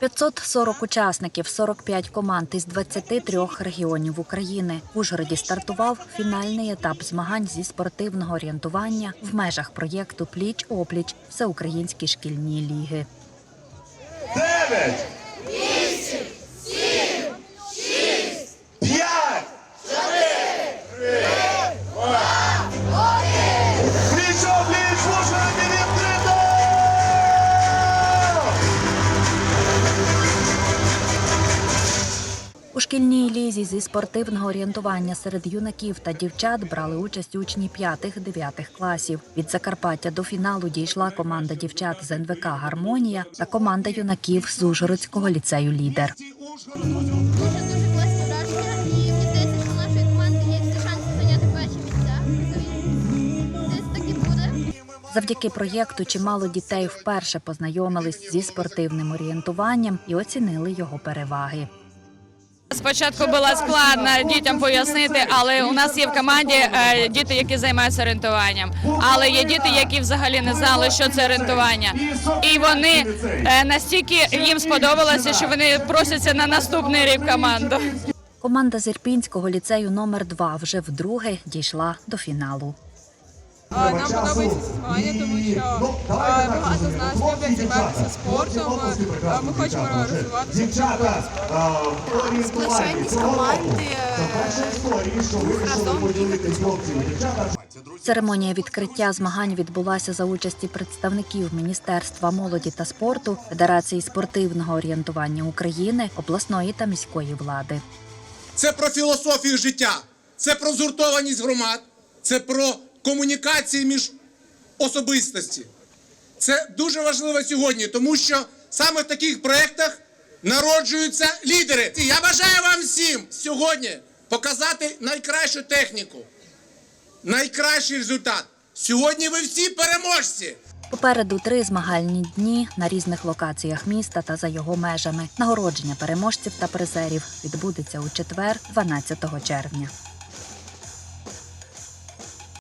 540 учасників, 45 команд із 23 регіонів України. В Ужгороді стартував фінальний етап змагань зі спортивного орієнтування в межах проєкту Пліч опліч Всеукраїнські шкільні ліги. Шкільній лізі зі спортивного орієнтування серед юнаків та дівчат брали участь учні 5-9 класів. Від Закарпаття до фіналу дійшла команда дівчат з НВК Гармонія та команда юнаків з Ужгородського ліцею Лідер. Завдяки проєкту чимало дітей вперше познайомились зі спортивним орієнтуванням і оцінили його переваги. Спочатку було складно дітям пояснити, але у нас є в команді е, діти, які займаються орієнтуванням. Але є діти, які взагалі не знали, що це орієнтування. І вони е, настільки їм сподобалося, що вони просяться на наступний рік команду. Команда з Ірпінського ліцею номер 2 вже вдруге дійшла до фіналу. Нам подобається змагання, тому що багато з нас люблять займатися спортом. Ми хочемо розвиватися. Дівчата, Сплоченність команди разом. Церемонія відкриття змагань відбулася за участі представників Міністерства молоді та спорту, Федерації спортивного орієнтування України, обласної та міської влади. Це про філософію життя, це про згуртованість громад, це про комунікації між особистості. Це дуже важливо сьогодні, тому що саме в таких проєктах народжуються лідери. І я бажаю вам всім сьогодні показати найкращу техніку, найкращий результат. Сьогодні ви всі переможці. Попереду три змагальні дні на різних локаціях міста та за його межами. Нагородження переможців та призерів відбудеться у четвер, 12 червня.